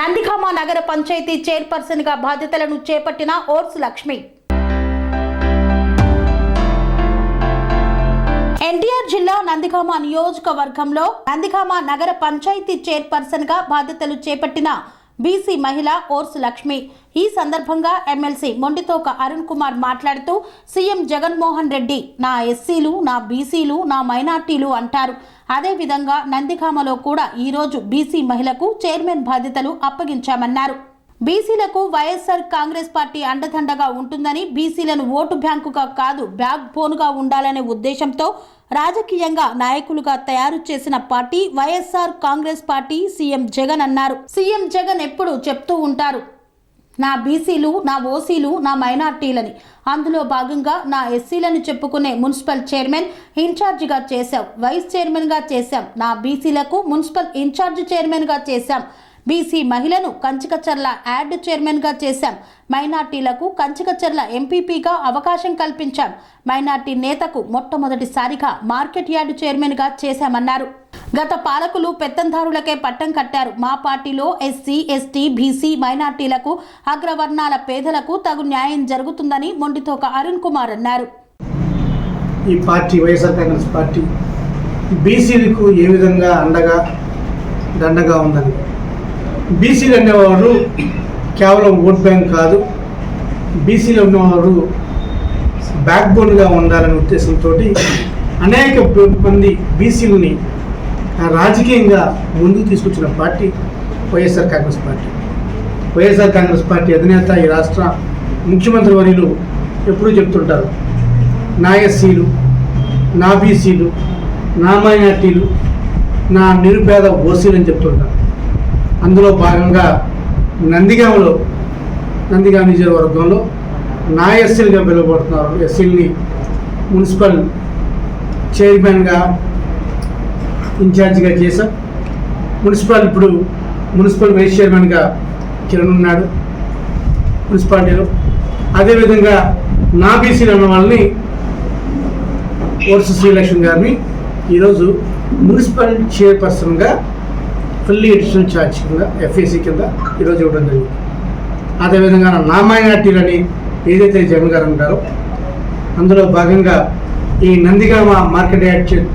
నందిగామ నగర పంచాయతీ చైర్పర్సన్గా బాధ్యతలను చేపట్టిన ఓర్స్ లక్ష్మి. ఎన్టీఆర్ జిల్లా నందిగామ నియోజకవర్గంలో నందిగామ నగర పంచాయతీ చైర్పర్సన్గా బాధ్యతలు చేపట్టిన బీసీ మహిళ ఓర్స్ లక్ష్మి. ఈ సందర్భంగా ఎమ్మెల్సీ మొండితోక అరుణ్ కుమార్ మాట్లాడుతూ సీఎం జగన్మోహన్ రెడ్డి నా ఎస్సీలు నా బీసీలు నా మైనార్టీలు అంటారు. అదేవిధంగా నందిగామలో కూడా ఈరోజు బీసీ మహిళకు చైర్మన్ బాధ్యతలు అప్పగించామన్నారు. బీసీలకు వైఎస్ఆర్ కాంగ్రెస్ పార్టీ అండదండగా ఉంటుందని బీసీలను ఓటు బ్యాంకుగా కాదు బ్యాక్ బోన్గా ఉండాలనే ఉద్దేశంతో రాజకీయంగా నాయకులుగా తయారు చేసిన party YSR Congress party CM Jagan అన్నారు. సీఎం జగన్ ఎప్పుడు చెప్తూ ఉంటారు నా బీసీలు నా ఓసీలు నా మైనార్టీలని. అందులో భాగంగా నా ఎస్సీలను చెప్పుకునే మున్సిపల్ చైర్మన్ ఇన్ఛార్జిగా చేశాం వైస్ చైర్మన్గా చేశాం. నా బీసీలకు మున్సిపల్ ఇన్ఛార్జ్ చైర్మన్గా చేశాం. బీసీ మహిళను కంచికచర్ల యాడ్ చైర్మన్గా చేశాం. మైనార్టీలకు కంచికచర్ల ఎంపీపీగా అవకాశం కల్పించాం. మైనార్టీ నేతకు మొట్టమొదటిసారిగా మార్కెట్ యార్డు చైర్మన్గా చేశామన్నారు. గత పాలకులు పెత్తందారులకే పట్టం కట్టారు. మా పార్టీలో ఎస్సీ ఎస్టీ బీసీ మైనార్టీలకు అగ్రవర్ణాల పేదలకు తగు న్యాయం జరుగుతుందని మొండితోక అరుణ్ కుమార్ అన్నారు. ఈ పార్టీ వైఎస్ఆర్ కాంగ్రెస్ పార్టీ బీసీలకు ఏ విధంగా అండగా దండగా ఉందని? బీసీలు అనేవారు కేవలం ఓట్ బ్యాంక్ కాదు. బీసీలు ఉన్నవారు బ్యాక్ బోన్గా ఉండాలనే ఉద్దేశంతో అనేక మంది బీసీలని రాజకీయంగా ముందుకు తీసుకొచ్చిన party YSR Congress party. YSR Congress party అధినేత ఈ రాష్ట్ర ముఖ్యమంత్రి వర్యులు ఎప్పుడూ చెప్తుంటారు. నా ఎస్సీలు నా బీసీలు నా మైనార్టీలు నా నిరుపేద ఓసీలు అని చెప్తుంటారు. అందులో భాగంగా నందిగామలో నందిగామ నియోజకవర్గంలో నా ఎస్సీలుగా పిలువబడుతున్నారు ఎస్సీల్ని మున్సిపల్ చైర్మన్గా ఇన్ఛార్జిగా చేశాం మున్సిపల్ ఇప్పుడు మున్సిపల్ వైస్ చైర్మన్గా కిరణ్ ఉన్నాడు మున్సిపాలిటీలో. అదేవిధంగా నా బీసీలు ఉన్న వాళ్ళని ఓర్సు శ్రీలక్ష్మి గారిని ఈరోజు మున్సిపల్ చైర్పర్సన్గా ఫుల్లీ ఎడిషనల్ ఛార్జ్ కింద ఎఫ్ఏసి కింద ఈరోజు ఇవ్వడం జరిగింది. అదేవిధంగా నా మైనార్టీలని ఏదైతే జగన్ గారు ఉంటారో అందులో భాగంగా ఈ నందిగామ మార్కెట్ యార్డ్ చరి-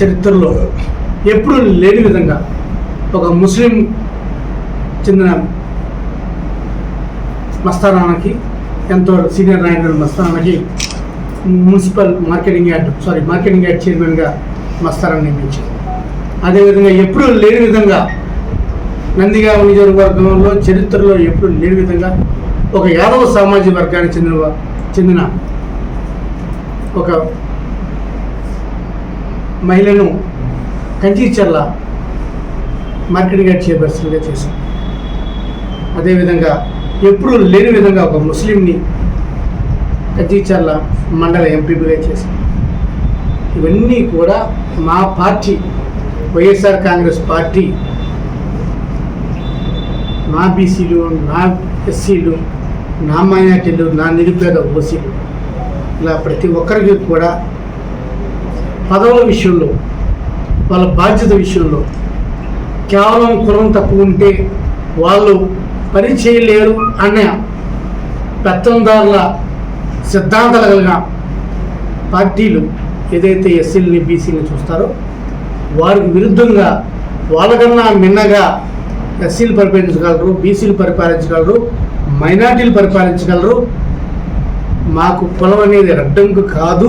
చరిత్రలో ఎప్పుడూ లేని విధంగా ఒక ముస్లిం చెందిన మస్తానానికి ఎంతో సీనియర్ నాయకుడు మస్తానానికి municipal marketing yard sorry marketing yard చైర్మన్గా మస్తారాన్ని నియమించారు. అదేవిధంగా ఎప్పుడూ లేని విధంగా నందిగామ నియోజకవర్గంలో చరిత్రలో ఎప్పుడూ లేని విధంగా ఒక యాదవ సామాజిక వర్గానికి చెందిన చెందిన ఒక మహిళను కంచీచర్ల మార్కెటింగ్ యార్డ్ చైర్పర్సన్గా చేశారు. అదేవిధంగా ఎప్పుడూ లేని విధంగా ఒక ముస్లింని కంచీచర్ల మండల ఎంపీగా చేశారు. ఇవన్నీ కూడా మా పార్టీ వైఎస్ఆర్ కాంగ్రెస్ పార్టీ నా బీసీలు నా ఎస్సీలు నా మైనార్టీలు నా నిరుపేద ఓసీలు. ఇలా ప్రతి ఒక్కరికి కూడా పదవుల విషయంలో వాళ్ళ బాధ్యత విషయంలో కేవలం కులం తక్కువ ఉంటే వాళ్ళు పని చేయలేరు అనే పెత్తందారుల సిద్ధాంతాలు కలిగిన పార్టీలు ఏదైతే ఎస్సీలని బీసీలని చూస్తారో వారికి విరుద్ధంగా వాళ్ళకన్నా మిన్నగా ఎస్సీలు పరిపాలించగలరు బీసీలు పరిపాలించగలరు మైనార్టీలు పరిపాలించగలరు. మాకు పొలం అనేది అడ్డంకు కాదు.